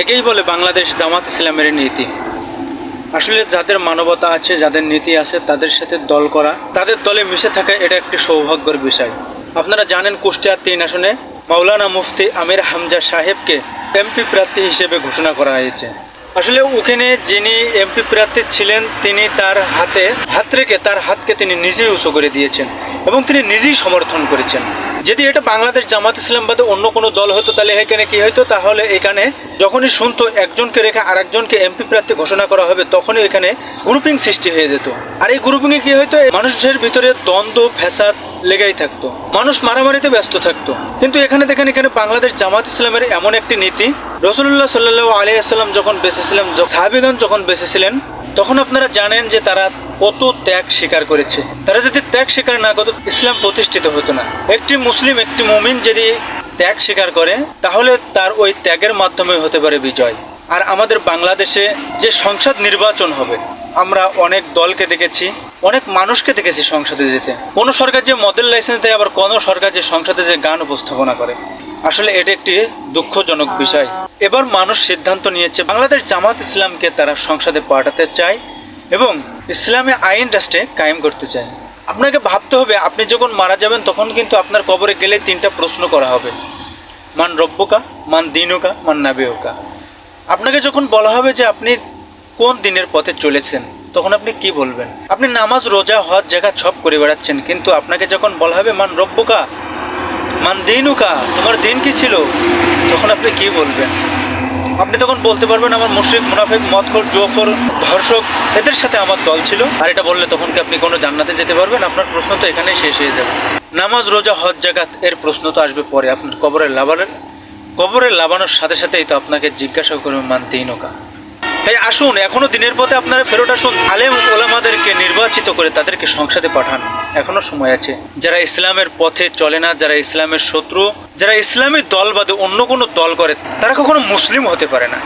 একেই বলে বাংলাদেশ জামাত ইসলামের নীতি। আসলে যাদের মানবতা আছে, যাদের নীতি আছে, তাদের সাথে দল করা, তাদের দলে মিশে থাকা এটা একটি সৌভাগ্যের বিষয়। আপনারা জানেন কুষ্টিয়ার তিন আসনে মাওলানা মুফতি আমির হামজা সাহেবকে এমপি প্রার্থী হিসেবে ঘোষণা করা হয়েছে। আসলে ওখানে যিনি এমপি প্রার্থী ছিলেন, তিনি তার হাতে, হাত রেখে তার হাতকে তিনি নিজেই উঁচু করে দিয়েছেন এবং তিনি নিজেই সমর্থন করেছেন। যদি এটা বাংলাদেশ জামাত ইসলাম বাদে অন্য কোনো দল হতো, তাহলে এখানে কি হতো তাহলে এখানে যখনই শুনতো একজনকে রেখে আরেকজনকে এমপি প্রার্থী ঘোষণা করা হবে, তখনই এখানে গ্রুপিং সৃষ্টি হয়ে যেত। আর এই গ্রুপিংয়ে কি হতো মানুষের ভিতরে দ্বন্দ্ব ফ্যাসাদ লেগেই থাকতো। মানুষ মারামারিতে ব্যস্ত থাকতো। কিন্তু এখানে দেখেন, এখানে বাংলাদেশ জামাত ইসলামের এমন একটি নীতি। রসুল্লাহ সাল্লাহ আলিয়াল্লাম যখন বেঁচেছিলেন সাহাবিগঞ্জ যখন বেঁচেছিলেন, তখন আপনারা জানেন যে তারা কত ত্যাগ স্বীকার করেছে। তারা যদি ত্যাগ স্বীকার না করতো, ইসলাম প্রতিষ্ঠিত হতো না। একটি মুসলিম, একটি মুমিন যদি ত্যাগ স্বীকার করে, তাহলে তার ওই ত্যাগের মাধ্যমে হতে পারে বিজয়। আর আমাদের বাংলাদেশে যে সংসদ নির্বাচন হবে, আমরা অনেক দলকে দেখেছি, অনেক মানুষকে দেখেছি সংসদে যেতে। কোনো সরকার যে মডেল লাইসেন্স দেয়, আবার কোনো সরকার যে সংসদে যে গান উপস্থাপনা করে। আসলে এটা একটি দুঃখজনক বিষয়। এবার মানুষ সিদ্ধান্ত নিয়েছে, বাংলাদেশ জামাত ইসলামকে তারা সংসদে পাঠাতে চায় এবং ইসলামে আইন রাষ্ট্রে কায়েম করতে চায়। আপনাকে ভাবতে হবে, আপনি যখন মারা যাবেন তখন কিন্তু আপনার কবরে গেলে তিনটা প্রশ্ন করা হবে। মান রব্যকা মান দিনুকা, মান নাবিয়কা আপনাকে যখন বলা হবে যে আপনি কোন দিনের পথে চলেছেন, তখন আপনি কি বলবেন? আপনি নামাজ, রোজা, হজ জায়গা সব করে বেড়াচ্ছেন, কিন্তু আপনাকে যখন বলা হবে মান রব্যকা মান দিনুকা, তোমার দিন কি ছিল? তখন আপনি কি বলবেন? আপনি তখন বলতে পারবেন আমার মুশ্রিক, মুনাফিক, মদখর জোকর ধর্ষক, এদের সাথে আমার দল ছিল। আর এটা বললে তখন কি আপনি কোনো জান্নাতে যেতে পারবেন? আপনার প্রশ্ন তো এখানেই শেষ হয়ে যাবে। নামাজ, রোজা, হজ জাগাত এর প্রশ্ন তো আসবে পরে। আপনার কবরের লাভানের কবরের লাভানোর সাথে সাথেই তো আপনাকে জিজ্ঞাসা করবে, মানতেই নৌকা? তাই আসুন, এখনও দিনের পথে আপনারা ফেরত আসুন। আলেম ওলামাদেরকে নির্বাচিত করে তাদেরকে সংসদে পাঠান। এখনও সময় আছে। যারা ইসলামের পথে চলে না, যারা ইসলামের শত্রু যারা ইসলামী দল বাদে অন্য কোনো দল করে তারা কখনো মুসলিম হতে পারে না।